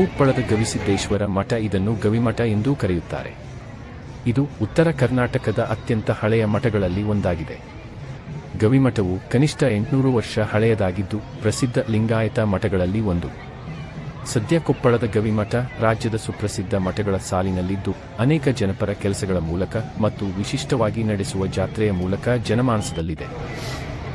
ಕೊಪ್ಪಳದ ಗವಿಸಿದ್ದೇಶ್ವರ ಮಠ ಇದನ್ನು ಗವಿಮಠ ಎಂದೂ ಕರೆಯುತ್ತಾರೆ. ಇದು ಉತ್ತರ ಕರ್ನಾಟಕದ ಅತ್ಯಂತ ಹಳೆಯ ಮಠಗಳಲ್ಲಿ ಒಂದಾಗಿದೆ. ಗವಿಮಠವು ಕನಿಷ್ಠ ಎಂಟುನೂರು ವರ್ಷ ಹಳೆಯದಾಗಿದ್ದು ಪ್ರಸಿದ್ಧ ಲಿಂಗಾಯತ ಮಠಗಳಲ್ಲಿ ಒಂದು. ಸದ್ಯ ಕೊಪ್ಪಳದ ಗವಿಮಠ ರಾಜ್ಯದ ಸುಪ್ರಸಿದ್ಧ ಮಠಗಳ ಸಾಲಿನಲ್ಲಿದ್ದು ಅನೇಕ ಜನಪರ ಕೆಲಸಗಳ ಮೂಲಕ ಮತ್ತು ವಿಶಿಷ್ಟವಾಗಿ ನಡೆಸುವ ಜಾತ್ರೆಯ ಮೂಲಕ ಜನಮಾನಸದಲ್ಲಿದೆ.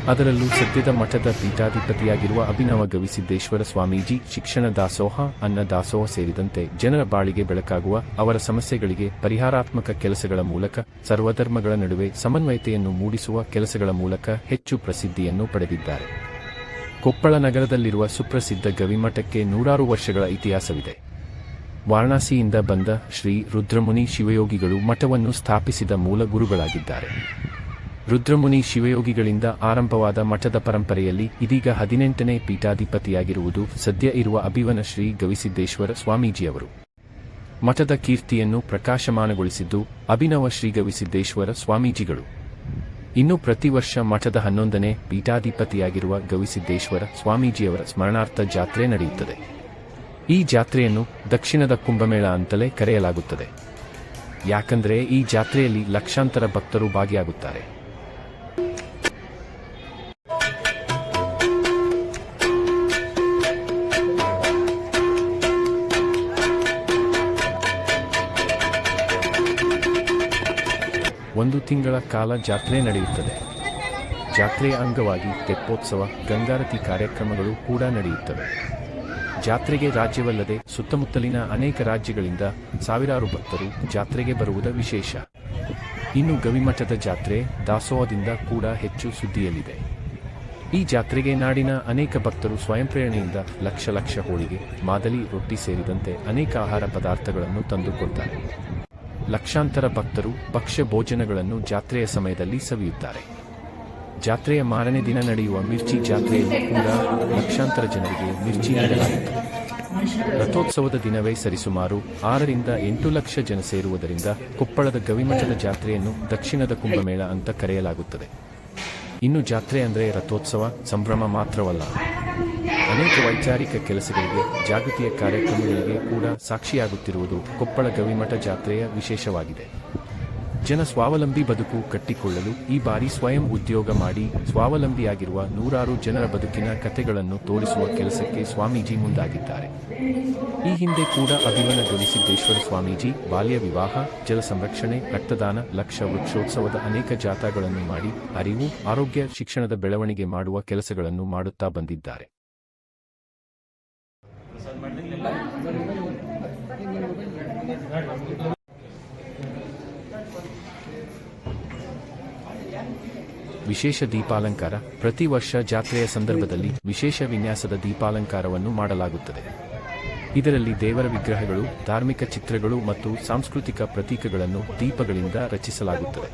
ಅದರಲ್ಲೂ ಸದ್ಯದ ಮಠದ ಪೀಠಾಧಿಪತಿಯಾಗಿರುವ ಅಭಿನವ ಗವಿಸಿದ್ದೇಶ್ವರ ಸ್ವಾಮೀಜಿ, ಶಿಕ್ಷಣ ದಾಸೋಹ, ಅನ್ನ ದಾಸೋಹ ಸೇರಿದಂತೆ ಜನರ ಬಾಳಿಗೆ ಬೆಳಕಾಗುವ ಅವರ ಸಮಸ್ಯೆಗಳಿಗೆ ಪರಿಹಾರಾತ್ಮಕ ಕೆಲಸಗಳ ಮೂಲಕ ಸರ್ವಧರ್ಮಗಳ ನಡುವೆ ಸಮನ್ವಯತೆಯನ್ನು ಮೂಡಿಸುವ ಕೆಲಸಗಳ ಮೂಲಕ ಹೆಚ್ಚು ಪ್ರಸಿದ್ಧಿಯನ್ನು ಪಡೆದಿದ್ದಾರೆ. ಕೊಪ್ಪಳ ನಗರದಲ್ಲಿರುವ ಸುಪ್ರಸಿದ್ಧ ಗವಿಮಠಕ್ಕೆ ನೂರಾರು ವರ್ಷಗಳ ಇತಿಹಾಸವಿದೆ. ವಾರಣಾಸಿಯಿಂದ ಬಂದ ಶ್ರೀ ರುದ್ರಮುನಿ ಶಿವಯೋಗಿಗಳು ಮಠವನ್ನು ಸ್ಥಾಪಿಸಿದ ಮೂಲ ಗುರುಗಳಾಗಿದ್ದಾರೆ. ರುದ್ರಮುನಿ ಶಿವಯೋಗಿಗಳಿಂದ ಆರಂಭವಾದ ಮಠದ ಪರಂಪರೆಯಲ್ಲಿ ಇದೀಗ ಹದಿನೆಂಟನೇ ಪೀಠಾಧಿಪತಿಯಾಗಿರುವುದು ಸದ್ಯ ಇರುವ ಅಭಿವನ ಶ್ರೀ ಗವಿಸಿದ್ದೇಶ್ವರ ಸ್ವಾಮೀಜಿಯವರು. ಮಠದ ಕೀರ್ತಿಯನ್ನು ಪ್ರಕಾಶಮಾನಗೊಳಿಸಿದ್ದು ಅಭಿನವ ಶ್ರೀ ಗವಿಸಿದ್ದೇಶ್ವರ ಸ್ವಾಮೀಜಿಗಳು. ಇನ್ನು ಪ್ರತಿ ವರ್ಷ ಮಠದ ಹನ್ನೊಂದನೇ ಪೀಠಾಧಿಪತಿಯಾಗಿರುವ ಗವಿಸಿದ್ದೇಶ್ವರ ಸ್ವಾಮೀಜಿಯವರ ಸ್ಮರಣಾರ್ಥ ಜಾತ್ರೆ ನಡೆಯುತ್ತದೆ. ಈ ಜಾತ್ರೆಯನ್ನು ದಕ್ಷಿಣದ ಕುಂಭಮೇಳ ಅಂತಲೇ ಕರೆಯಲಾಗುತ್ತದೆ. ಯಾಕಂದರೆ ಈ ಜಾತ್ರೆಯಲ್ಲಿ ಲಕ್ಷಾಂತರ ಭಕ್ತರು ಭಾಗಿಯಾಗುತ್ತಾರೆ. ಒಂದು ತಿಂಗಳ ಕಾಲ ಜಾತ್ರೆ ನಡೆಯುತ್ತದೆ. ಜಾತ್ರೆಯ ಅಂಗವಾಗಿ ತೆಪ್ಪೋತ್ಸವ, ಗಂಗಾರತಿ ಕಾರ್ಯಕ್ರಮಗಳು ಕೂಡ ನಡೆಯುತ್ತವೆ. ಜಾತ್ರೆಗೆ ರಾಜ್ಯವಲ್ಲದೆ ಸುತ್ತಮುತ್ತಲಿನ ಅನೇಕ ರಾಜ್ಯಗಳಿಂದ ಸಾವಿರಾರು ಭಕ್ತರು ಜಾತ್ರೆಗೆ ಬರುವುದು ವಿಶೇಷ. ಇನ್ನು ಗವಿಮಠದ ಜಾತ್ರೆ ದಾಸೋಹದಿಂದ ಕೂಡ ಹೆಚ್ಚು ಸುದ್ದಿಯಲ್ಲಿದೆ. ಈ ಜಾತ್ರೆಗೆ ನಾಡಿನ ಅನೇಕ ಭಕ್ತರು ಸ್ವಯಂ ಪ್ರೇರಣೆಯಿಂದ ಲಕ್ಷ ಲಕ್ಷ ಹೋಳಿಗೆ, ಮಾದಲಿ ರೊಟ್ಟಿ ಸೇರಿದಂತೆ ಅನೇಕ ಆಹಾರ ಪದಾರ್ಥಗಳನ್ನು ತಂದುಕೊಡ್ತಾರೆ. ಲಕ್ಷಾಂತರ ಭಕ್ತರು ಭಕ್ಷ್ಯ ಭೋಜನಗಳನ್ನು ಜಾತ್ರೆಯ ಸಮಯದಲ್ಲಿ ಸವಿಯುತ್ತಾರೆ. ಜಾತ್ರೆಯ ಮಾರನೇ ದಿನ ನಡೆಯುವ ಮಿರ್ಚಿ ಜಾತ್ರೆಯಲ್ಲಿ ಕೂಡ ಲಕ್ಷಾಂತರ ಜನರಿಗೆ ಮಿರ್ಚಿ ನೀಡಲಾಗುತ್ತದೆ ರಥೋತ್ಸವದ ದಿನವೇ ಸರಿಸುಮಾರು ಆರರಿಂದ ಎಂಟು ಲಕ್ಷ ಜನ ಸೇರುವುದರಿಂದ ಕೊಪ್ಪಳದ ಗವಿಮಠದ ಜಾತ್ರೆಯನ್ನು ದಕ್ಷಿಣದ ಕುಂಭಮೇಳ ಅಂತ ಕರೆಯಲಾಗುತ್ತದೆ. ಇನ್ನು ಜಾತ್ರೆ ಅಂದರೆ ರಥೋತ್ಸವ, ಸಂಭ್ರಮ ಮಾತ್ರವಲ್ಲ. ಅನೇಕ ವೈಚಾರಿಕ ಕೆಲಸಗಳಿಗೆ, ಜಾಗೃತಿಯ ಕಾರ್ಯಕ್ರಮಗಳಿಗೆ ಕೂಡ ಸಾಕ್ಷಿಯಾಗುತ್ತಿರುವುದು ಕೊಪ್ಪಳ ಗವಿಮಠ ಜಾತ್ರೆಯ ವಿಶೇಷವಾಗಿದೆ. ಜನ ಸ್ವಾವಲಂಬಿ ಬದುಕು ಕಟ್ಟಿಕೊಳ್ಳಲು ಈ ಬಾರಿ ಸ್ವಯಂ ಉದ್ಯೋಗ ಮಾಡಿ ಸ್ವಾವಲಂಬಿಯಾಗಿರುವ ನೂರಾರು ಜನರ ಬದುಕಿನ ಕಥೆಗಳನ್ನು ತೋರಿಸುವ ಕೆಲಸಕ್ಕೆ ಸ್ವಾಮೀಜಿ ಮುಂದಾಗಿದ್ದಾರೆ. ಈ ಹಿಂದೆ ಕೂಡ ಅಭಿಮನ ಗವಿಸಿದ್ದೇಶ್ವರ ಸ್ವಾಮೀಜಿ ಬಾಲ್ಯ ವಿವಾಹ, ಜಲ ಸಂರಕ್ಷಣೆ, ರಕ್ತದಾನ, ಲಕ್ಷ ವೃಕ್ಷೋತ್ಸವದ ಅನೇಕ ಜಾಥಾಗಳನ್ನು ಮಾಡಿ ಅರಿವು, ಆರೋಗ್ಯ, ಶಿಕ್ಷಣದ ಬೆಳವಣಿಗೆ ಮಾಡುವ ಕೆಲಸಗಳನ್ನು ಮಾಡುತ್ತಾ ಬಂದಿದ್ದಾರೆ. ವಿಶೇಷ ದೀಪಾಲಂಕಾರ ಪ್ರತಿ ವರ್ಷ ಜಾತ್ರೆಯ ಸಂದರ್ಭದಲ್ಲಿ ವಿಶೇಷ ವಿನ್ಯಾಸದ ದೀಪಾಲಂಕಾರವನ್ನು ಮಾಡಲಾಗುತ್ತದೆ. ಇದರಲ್ಲಿ ದೇವರ ವಿಗ್ರಹಗಳು, ಧಾರ್ಮಿಕ ಚಿತ್ರಗಳು ಮತ್ತು ಸಾಂಸ್ಕೃತಿಕ ಪ್ರತೀಕಗಳನ್ನು ದೀಪಗಳಿಂದ ರಚಿಸಲಾಗುತ್ತದೆ.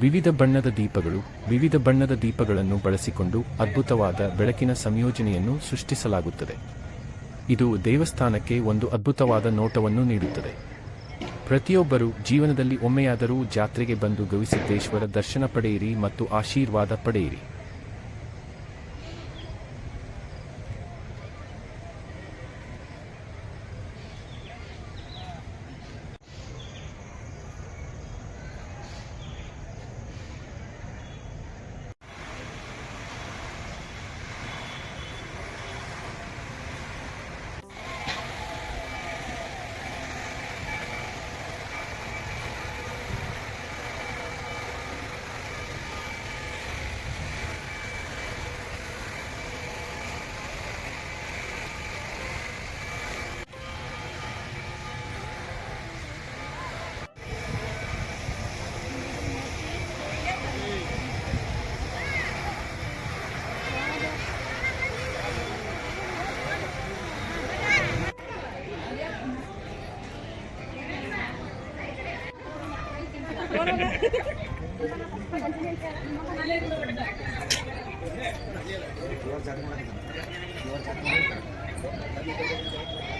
ವಿವಿಧ ಬಣ್ಣದ ದೀಪಗಳು, ವಿವಿಧ ಬಣ್ಣದ ದೀಪಗಳನ್ನು ಬಳಸಿಕೊಂಡು ಅದ್ಭುತವಾದ ಬೆಳಕಿನ ಸಂಯೋಜನೆಯನ್ನು ಸೃಷ್ಟಿಸಲಾಗುತ್ತದೆ. ಇದು ದೇವಸ್ಥಾನಕ್ಕೆ ಒಂದು ಅದ್ಭುತವಾದ ನೋಟವನ್ನು ನೀಡುತ್ತದೆ. ಪ್ರತಿಯೊಬ್ಬರು ಜೀವನದಲ್ಲಿ ಒಮ್ಮೆಯಾದರೂ ಜಾತ್ರೆಗೆ ಬಂದು ಗವಿಸಿದ್ದೇಶ್ವರ ದರ್ಶನ ಪಡೆಯಿರಿ ಮತ್ತು ಆಶೀರ್ವಾದ ಪಡೆಯಿರಿ. Thank you.